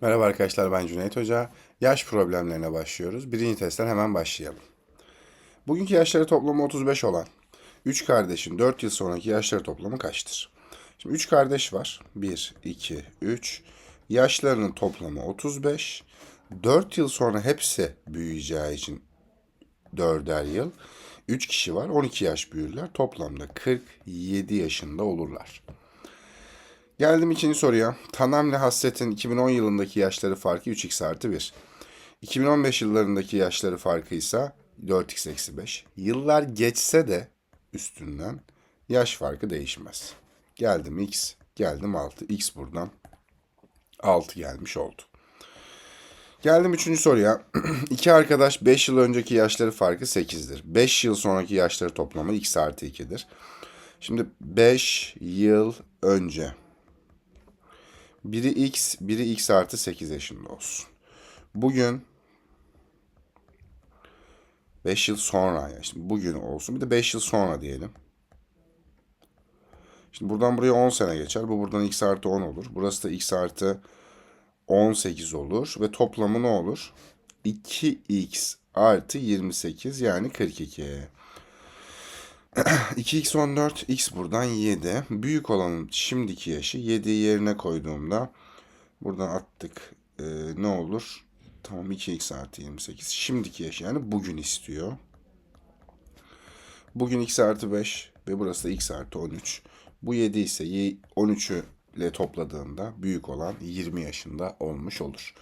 Merhaba arkadaşlar ben Cüneyt Hoca. Yaş problemlerine başlıyoruz. Birinci testten hemen başlayalım. Bugünkü yaşları toplamı 35 olan 3 kardeşin 4 yıl sonraki yaşları toplamı kaçtır? Şimdi 3 kardeş var. 1, 2, 3. Yaşlarının toplamı 35. 4 yıl sonra hepsi büyüyeceği için 4'er yıl. 3 kişi var. 12 yaş büyürler. Toplamda 47 yaşında olurlar. Geldim ikinci soruya. Tanemle Hasret'in 2010 yılındaki yaşları farkı 3x artı 1. 2015 yıllarındaki yaşları farkı ise 4x eksi 5. Yıllar geçse de üstünden yaş farkı değişmez. Geldim x, geldim 6. x buradan 6 gelmiş oldu. Geldim üçüncü soruya. İki arkadaş 5 yıl önceki yaşları farkı 8'dir. 5 yıl sonraki yaşları toplamı x artı 2'dir. Şimdi 5 yıl önce biri x, biri x artı 8 yaşında olsun. Bugün 5 yıl sonra ya şimdi bugün olsun bir de 5 yıl sonra diyelim. Şimdi buradan buraya 10 sene geçer. Bu buradan x artı 10 olur. Burası da x artı 18 olur. Ve toplamı ne olur? 2x artı 28 yani 42. 2x 14, x buradan 7. Büyük olanın şimdiki yaşı 7'yi yerine koyduğumda buradan attık. Ee, ne olur? Tamam 2x artı 28. Şimdiki yaşı yani bugün istiyor. Bugün x artı 5 ve burası da x artı 13. Bu 7 ise 13'ü ile topladığında büyük olan 20 yaşında olmuş olur.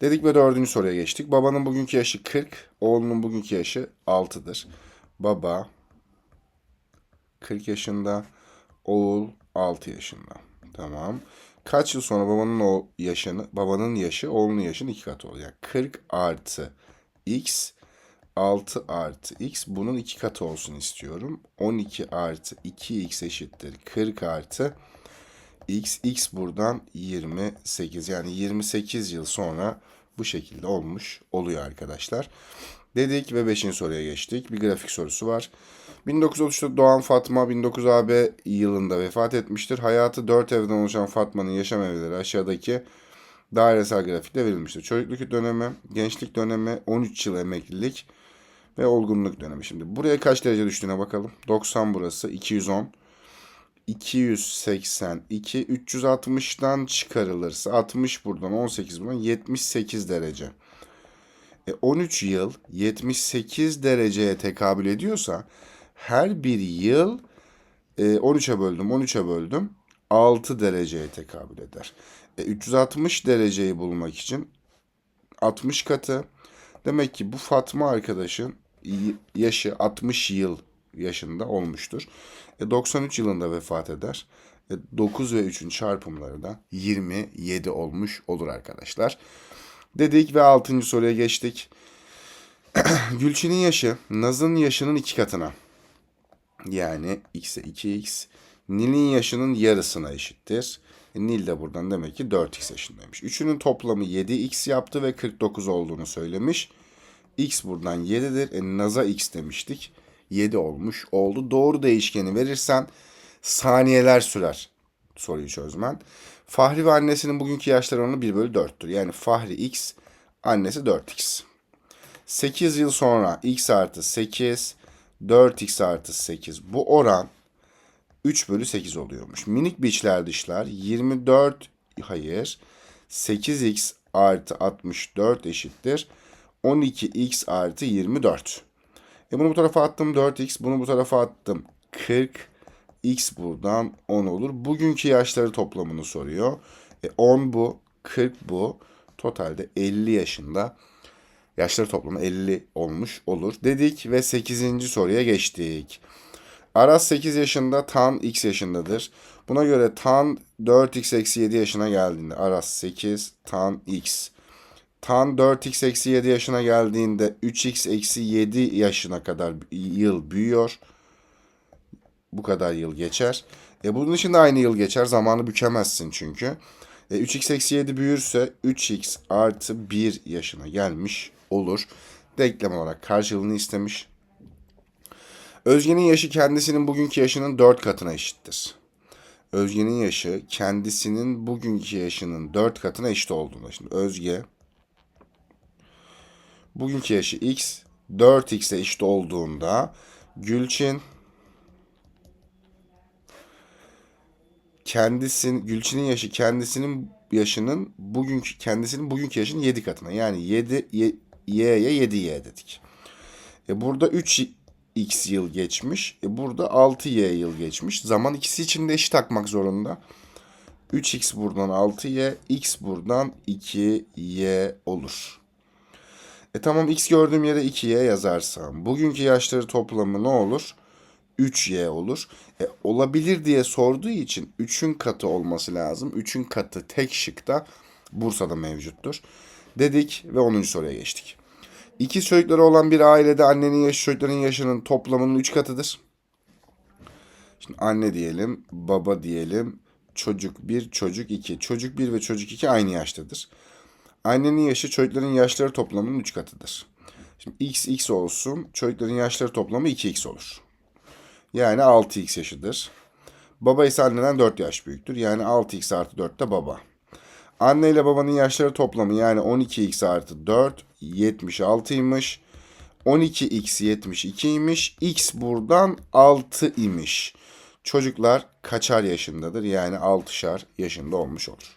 Dedik ve dördüncü soruya geçtik. Babanın bugünkü yaşı 40, oğlunun bugünkü yaşı 6'dır. Baba 40 yaşında, oğul 6 yaşında. Tamam. Kaç yıl sonra babanın o yaşını, babanın yaşı oğlunun yaşının iki katı olacak. 40 artı x 6 artı x bunun iki katı olsun istiyorum. 12 artı 2x eşittir 40 artı x x buradan 28 yani 28 yıl sonra bu şekilde olmuş oluyor arkadaşlar. Dedik ve 5. soruya geçtik. Bir grafik sorusu var. 1933'te doğan Fatma 1900 AB yılında vefat etmiştir. Hayatı 4 evden oluşan Fatma'nın yaşam evleri aşağıdaki dairesel grafikte verilmiştir. Çocukluk dönemi, gençlik dönemi, 13 yıl emeklilik ve olgunluk dönemi. Şimdi buraya kaç derece düştüğüne bakalım. 90 burası, 210. 282 360'dan çıkarılırsa 60 buradan 18 buradan 78 derece. E 13 yıl 78 dereceye tekabül ediyorsa her bir yıl e, 13'e böldüm 13'e böldüm 6 dereceye tekabül eder. E, 360 dereceyi bulmak için 60 katı. Demek ki bu Fatma arkadaşın yaşı 60 yıl yaşında olmuştur. E, 93 yılında vefat eder. E, 9 ve 3'ün çarpımları da 27 olmuş olur arkadaşlar. Dedik ve 6. soruya geçtik. Gülçin'in yaşı Naz'ın yaşının iki katına. Yani x'e 2x. Nil'in yaşının yarısına eşittir. E, Nil de buradan demek ki 4x yaşındaymış. Üçünün toplamı 7x yaptı ve 49 olduğunu söylemiş. X buradan 7'dir. E, Naz'a x demiştik. 7 olmuş oldu. Doğru değişkeni verirsen saniyeler sürer soruyu çözmen. Fahri ve annesinin bugünkü yaşları oranı 1 bölü 4'tür. Yani Fahri x, annesi 4x. 8 yıl sonra x artı 8, 4x artı 8. Bu oran 3 bölü 8 oluyormuş. Minik biçler dışlar 24, hayır, 8x artı 64 eşittir. 12x artı 24. E bunu bu tarafa attım 4x, bunu bu tarafa attım 40. X buradan 10 olur. Bugünkü yaşları toplamını soruyor. E 10 bu, 40 bu. Totalde 50 yaşında yaşları toplamı 50 olmuş olur dedik ve 8. soruya geçtik. Aras 8 yaşında, Tan X yaşındadır. Buna göre Tan 4X eksi 7 yaşına geldiğinde Aras 8, Tan X. Tan 4x eksi 7 yaşına geldiğinde 3x eksi 7 yaşına kadar yıl büyüyor. Bu kadar yıl geçer. E bunun için de aynı yıl geçer. Zamanı bükemezsin çünkü. E 3x eksi 7 büyürse 3x artı 1 yaşına gelmiş olur. Denklem olarak karşılığını istemiş. Özge'nin yaşı kendisinin bugünkü yaşının 4 katına eşittir. Özge'nin yaşı kendisinin bugünkü yaşının 4 katına eşit olduğunda. Şimdi Özge bugünkü yaşı x 4x'e eşit olduğunda Gülçin kendisin Gülçin'in yaşı kendisinin yaşının bugünkü kendisinin bugünkü yaşının 7 katına. Yani 7 y, y'ye 7y dedik. E burada 3x yıl geçmiş. E burada 6y yıl geçmiş. Zaman ikisi için de eşit akmak zorunda. 3x buradan 6y, x buradan 2y olur. E tamam x gördüğüm yere 2y yazarsam bugünkü yaşları toplamı ne olur? 3y olur. E, olabilir diye sorduğu için 3'ün katı olması lazım. 3'ün katı tek şıkta Bursa'da mevcuttur. Dedik ve 10. soruya geçtik. İki çocukları olan bir ailede annenin yaşı çocukların yaşının toplamının 3 katıdır. Şimdi anne diyelim, baba diyelim, çocuk 1, çocuk 2. Çocuk 1 ve çocuk 2 aynı yaştadır. Annenin yaşı çocukların yaşları toplamının 3 katıdır. Şimdi x x olsun, çocukların yaşları toplamı 2x olur. Yani 6x yaşıdır. Baba ise anneden 4 yaş büyüktür. Yani 6x artı 4 de baba. Anne ile babanın yaşları toplamı yani 12x artı 4 76'ymış. 12x 72'ymiş. X buradan 6 imiş. Çocuklar kaçar yaşındadır? Yani 6'şar yaşında olmuş olur.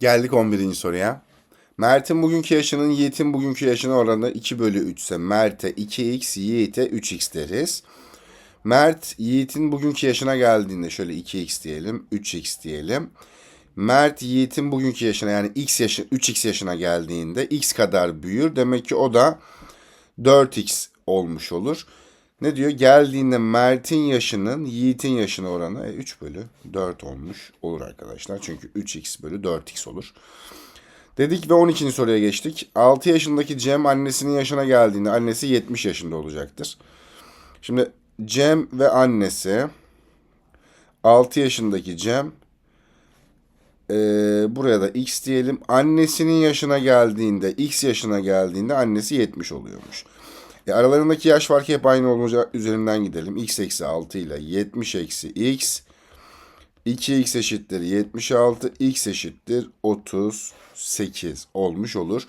Geldik 11. soruya. Mert'in bugünkü yaşının Yiğit'in bugünkü yaşına oranı 2 bölü 3 ise Mert'e 2x, Yiğit'e 3x deriz. Mert Yiğit'in bugünkü yaşına geldiğinde şöyle 2x diyelim, 3x diyelim. Mert Yiğit'in bugünkü yaşına yani x yaşı 3x yaşına geldiğinde x kadar büyür. Demek ki o da 4x olmuş olur. Ne diyor? Geldiğinde Mert'in yaşının Yiğit'in yaşına oranı e, 3 bölü 4 olmuş olur arkadaşlar. Çünkü 3x bölü 4x olur. Dedik ve 12. soruya geçtik. 6 yaşındaki Cem annesinin yaşına geldiğinde annesi 70 yaşında olacaktır. Şimdi Cem ve annesi 6 yaşındaki Cem ee, buraya da x diyelim. Annesinin yaşına geldiğinde, x yaşına geldiğinde annesi 70 oluyormuş. E, aralarındaki yaş farkı hep aynı olacak üzerinden gidelim. x eksi 6 ile 70 eksi x 2x eşittir 76, x eşittir 38 olmuş olur.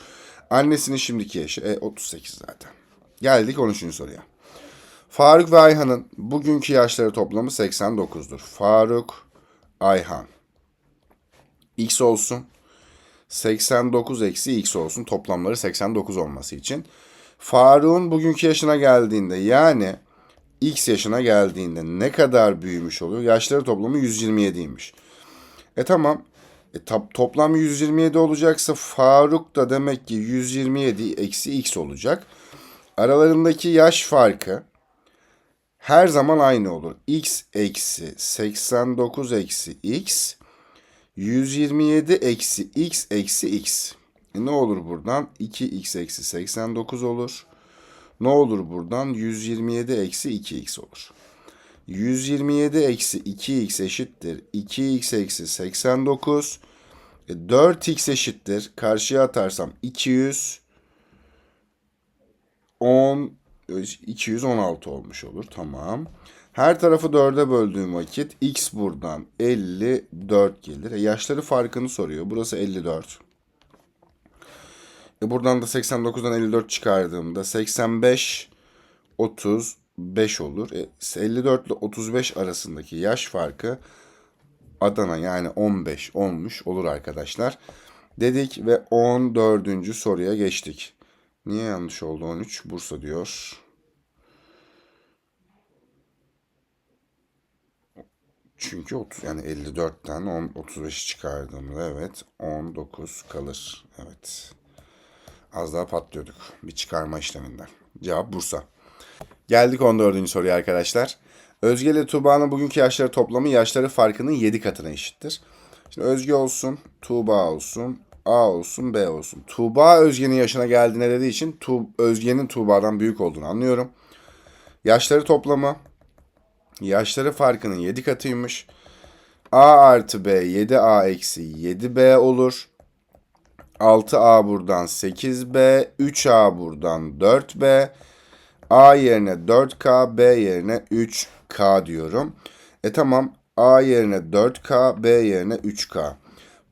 Annesinin şimdiki yaşı e, 38 zaten. Geldik 13. soruya. Faruk ve Ayhan'ın bugünkü yaşları toplamı 89'dur. Faruk, Ayhan. X olsun. 89 eksi X olsun. Toplamları 89 olması için. Faruk'un bugünkü yaşına geldiğinde yani X yaşına geldiğinde ne kadar büyümüş oluyor? Yaşları toplamı 127'ymiş. E tamam. E, tab- toplam 127 olacaksa Faruk da demek ki 127 eksi X olacak. Aralarındaki yaş farkı her zaman aynı olur. X eksi 89 eksi X 127 eksi X eksi X. E ne olur buradan? 2X eksi 89 olur. Ne olur buradan? 127 eksi 2x olur. 127 eksi 2x eşittir. 2x eksi 89. E, 4x eşittir. Karşıya atarsam 200. 10 216 olmuş olur. Tamam. Her tarafı 4'e böldüğüm vakit x buradan 54 gelir. E, yaşları farkını soruyor. Burası 54. E buradan da 89'dan 54 çıkardığımda 85 35 olur. E 54 ile 35 arasındaki yaş farkı Adana yani 15 olmuş olur arkadaşlar. Dedik ve 14. soruya geçtik. Niye yanlış oldu 13? Bursa diyor. Çünkü 30 yani 54'ten 10 35'i çıkardığımda evet 19 kalır. Evet. Az daha patlıyorduk bir çıkarma işleminden. Cevap Bursa. Geldik 14. soruya arkadaşlar. Özge ile Tuğba'nın bugünkü yaşları toplamı yaşları farkının 7 katına eşittir. Şimdi Özge olsun, Tuğba olsun, A olsun, B olsun. Tuğba Özge'nin yaşına geldiğine dediği için tu Özge'nin Tuğba'dan büyük olduğunu anlıyorum. Yaşları toplamı yaşları farkının 7 katıymış. A artı B 7A eksi 7B olur. 6A buradan 8B, 3A buradan 4B, A yerine 4K, B yerine 3K diyorum. E tamam A yerine 4K, B yerine 3K.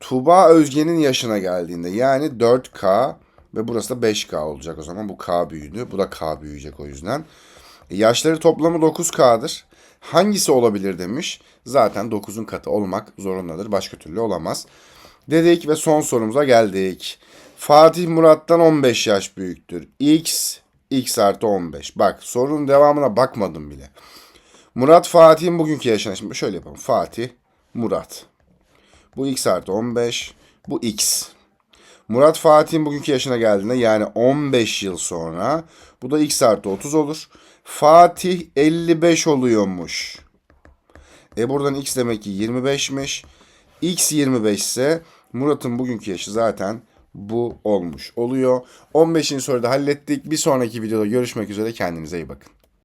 Tuğba Özge'nin yaşına geldiğinde yani 4K ve burası da 5K olacak o zaman. Bu K büyüdü. Bu da K büyüyecek o yüzden. E, yaşları toplamı 9K'dır. Hangisi olabilir demiş. Zaten 9'un katı olmak zorundadır. Başka türlü olamaz. Dedik ve son sorumuza geldik. Fatih Murat'tan 15 yaş büyüktür. X, X artı 15. Bak sorunun devamına bakmadım bile. Murat Fatih'in bugünkü yaşına. Şimdi şöyle yapalım. Fatih, Murat. Bu X artı 15. Bu X. Murat Fatih'in bugünkü yaşına geldiğinde yani 15 yıl sonra bu da X artı 30 olur. Fatih 55 oluyormuş. E buradan X demek ki 25'miş. X 25 ise Murat'ın bugünkü yaşı zaten bu olmuş oluyor. 15. soruda hallettik. Bir sonraki videoda görüşmek üzere. Kendinize iyi bakın.